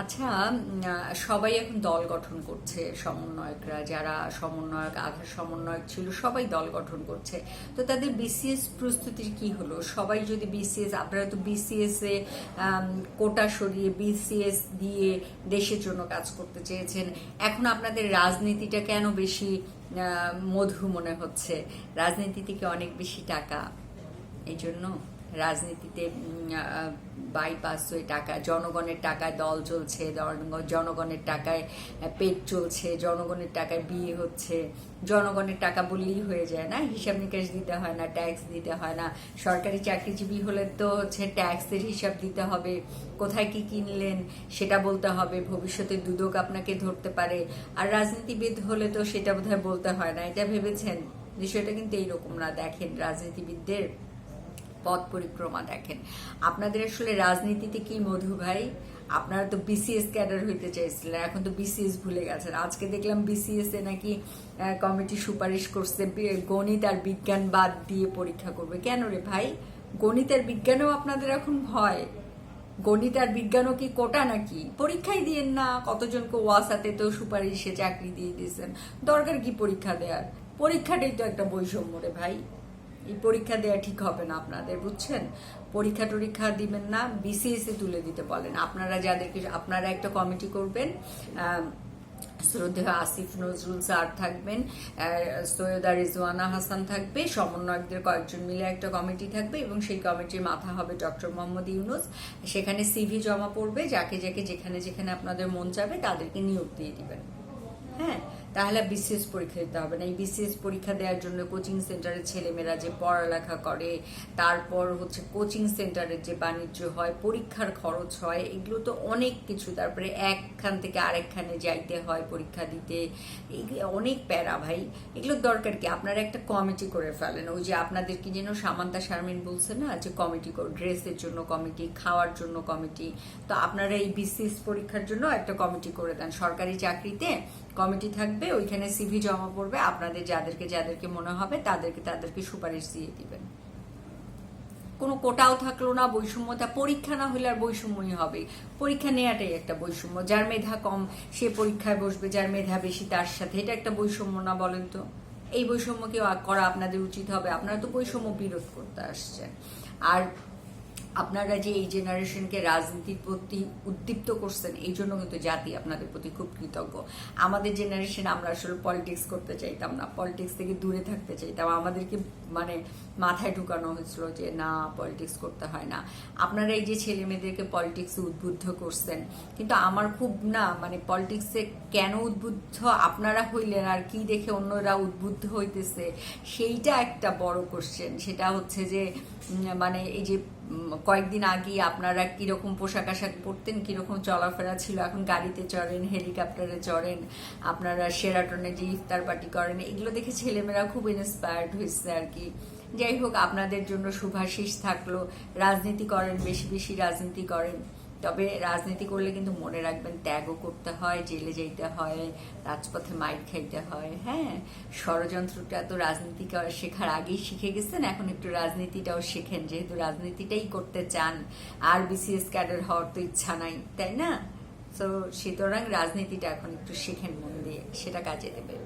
আচ্ছা সবাই এখন দল গঠন করছে, সমন্বয়করা, যারা সমন্বয়ক আধার সমন্বয়ক ছিল, সবাই দল গঠন করছে। তো তাদের বিসিএস প্রস্তুতির কি হলো? সবাই যদি বিসিএস আপনারা তো বিসিএস এ কোটা সরিয়ে বিসিএস দিয়ে দেশের জন্য কাজ করতে চেয়েছেন। এখন আপনাদের রাজনীতিটা কেন বেশি মধু মনে হচ্ছে? রাজনীতি থেকে অনেক বেশি টাকা? এই জন্য। রাজনীতিতে বাইপাস হয়ে টাকা, জনগণের টাকায় দল চলছে জনগণের টাকায় পেট চলছে, জনগণের টাকায় বিয়ে হচ্ছে। জনগণের টাকা বললেই হয়ে যায় না, হিসাব নিকাশ দিতে হয় না ট্যাক্স দিতে হয় না। সরকারি চাকরিজীবী হলে তো হচ্ছে ট্যাক্সের হিসাব দিতে হবে। কোথায় কি কিনলেন, সেটা বলতে হবে। ভবিষ্যতে দুদক আপনাকে ধরতে পারে। আর রাজনীতিবিদ হলে তো সেটা বোধহয় বলতে হয় না। এটা ভেবেছেন? বিষয়টা কিন্তু এইরকম না। দেখেন রাজনীতিবিদদের পথ পরিক্রমা দেখেন। আপনাদের আসলে রাজনীতিতে কি মধু ভাই? আপনারা তো বিসিএস ক্যাডার হইতে চাইছিলেন, এখন তো বিসিএস ভুলে গেছেন। আজকে দেখলাম বিসিএস এ নাকি কমিটি সুপারিশ করছে গণিত আর বিজ্ঞান বাদ দিয়ে পরীক্ষা করবে। কেন রে ভাই? গণিত আর বিজ্ঞানেও আপনাদের এখন ভয়। গণিত আর বিজ্ঞানও কি কোটা নাকি? পরীক্ষাই দিয়েন না, কতজনকে ওয়াসাতে তো সুপারিশে চাকরি দিয়ে দিয়েছেন। দরকার কি পরীক্ষা দেওয়ার পরীক্ষাটাই তো একটা বৈষম্য রে ভাই। এই পরীক্ষা দেওয়া ঠিক হবে না আপনাদের, বুঝছেন? পরীক্ষা টরীক্ষা দিবেন না বিসিএস তুলে দিতে বলেন। আপনারা যাদেরকে, আপনারা একটা কমিটি করবেন শ্রদ্ধেয় আসিফ নজরুল স্যার থাকবেন সৈয়দা রিজওয়ানা হাসান থাকবে, সমন্বয়কদের কয়েকজন মিলে একটা কমিটি থাকবে এবং সেই কমিটির মাথা হবে ডক্টর মোহাম্মদ ইউনুস। সেখানে সিভি জমা পড়বে, যাকে যাকে, যেখানে যেখানে আপনাদের মন চাবে তাদেরকে নিয়োগ দিয়ে দিবেন। হ্যাঁ? তাহলে বিসিএস পরীক্ষা দিতে হবে না। এই বিসিএস পরীক্ষা দেওয়ার জন্য কোচিং সেন্টারের ছেলেমেয়েরা যে পড়ালেখা করে, তারপর হচ্ছে কোচিং সেন্টারের যে বাণিজ্য হয়, পরীক্ষার খরচ হয়, এগুলো তো অনেক কিছু। তারপরে একখান থেকে আরেকখানে যাইতে হয় পরীক্ষা দিতে। অনেক প্যারা ভাই। এগুলোর দরকার কি? আপনারা একটা কমিটি করে ফেলেন। ওই যে আপনাদের কি যেন সামান্তা শারমিন বলছে না, যে কমিটি ড্রেসের জন্য কমিটি খাওয়ার জন্য কমিটি তো আপনারা এই বিসিএস পরীক্ষার জন্য একটা কমিটি করে দেন। সরকারি চাকরিতে কমিটি থাকবে ওইখানে সিভি জমা পড়বে। আপনাদের যাদেরকে যাদেরকে মনে হবে, তাদেরকে তাদেরকে সুপারিশ দিয়ে দিবেন। কোনো কোটাও থাকল না বৈষম্যতা পরীক্ষা না হলে আর বৈষম্যই হবে পরীক্ষা নেওয়াটাই একটা বৈষম্য। যার মেধা কম, সে পরীক্ষায় বসবে, যার মেধা বেশি, তার সাথে। এটা একটা বৈষম্য না বলেন তো? এই বৈষম্যকে করা আপনাদের উচিত হবে। আপনারা তো বৈষম্য বিরোধ করতে আসছেন। আর আপনারা যে এই জেনারেশনকে রাজনীতির প্রতি উদ্দীপ্ত করছেন, এই জন্য কিন্তু জাতি আপনাদের প্রতি খুব কৃতজ্ঞ। আমাদের জেনারেশন আমরা আসলে পলিটিক্স করতে চাইতাম না পলিটিক্স থেকে দূরে থাকতে চাইতাম। আমাদেরকে মানে মাথায় ঢুকানো হয়েছিল যে, না পলিটিক্স করতে হয় না। আপনারা এই যে ছেলে মেয়েদেরকে পলিটিক্সে উদ্বুদ্ধ করছেন, কিন্তু আমার খুব না মানে পলিটিক্সে কেন উদ্বুদ্ধ, আপনারা হইলেন আর কি দেখে অন্যরা উদ্বুদ্ধ হইতেছে, সেইটা একটা বড় কোশ্চেন সেটা হচ্ছে যে মানে এই যে কয়েকদিন আগে আপনারা কীরকম পোশাক আশাক পরতেন, কীরকম চলাফেরা ছিল? এখন গাড়িতে চড়েন, হেলিকপ্টারে চড়েন, আপনারা সেরাটনে যে ইফতার পার্টি করেন, এগুলো দেখে ছেলেমেয়েরা খুব ইন্সপায়ার্ড হয়েছে আর কি। যাই হোক, আপনাদের জন্য শুভাশিস থাকল। রাজনীতি করেন, বেশি বেশি রাজনীতি করেন। তবে রাজনীতি করলে কিন্তু মনে রাখবেন ত্যাগও করতে হয়, জেলে যেতে হয়, রাজপথে মাইর খাইতে হয় হ্যাঁ? ষড়যন্ত্রটা তো রাজনীতি শেখার আগেই শিখে গেছেন, এখন একটু রাজনীতিটাও শেখেন, যেহেতু রাজনীতিটাই করতে চান। আর বিসিএস ক্যাডার হওয়ার তো ইচ্ছা নাই, তাই না? তো সুতরাং রাজনীতিটা এখন একটু শেখেন মন দিয়ে, সেটা কাজে দেবে।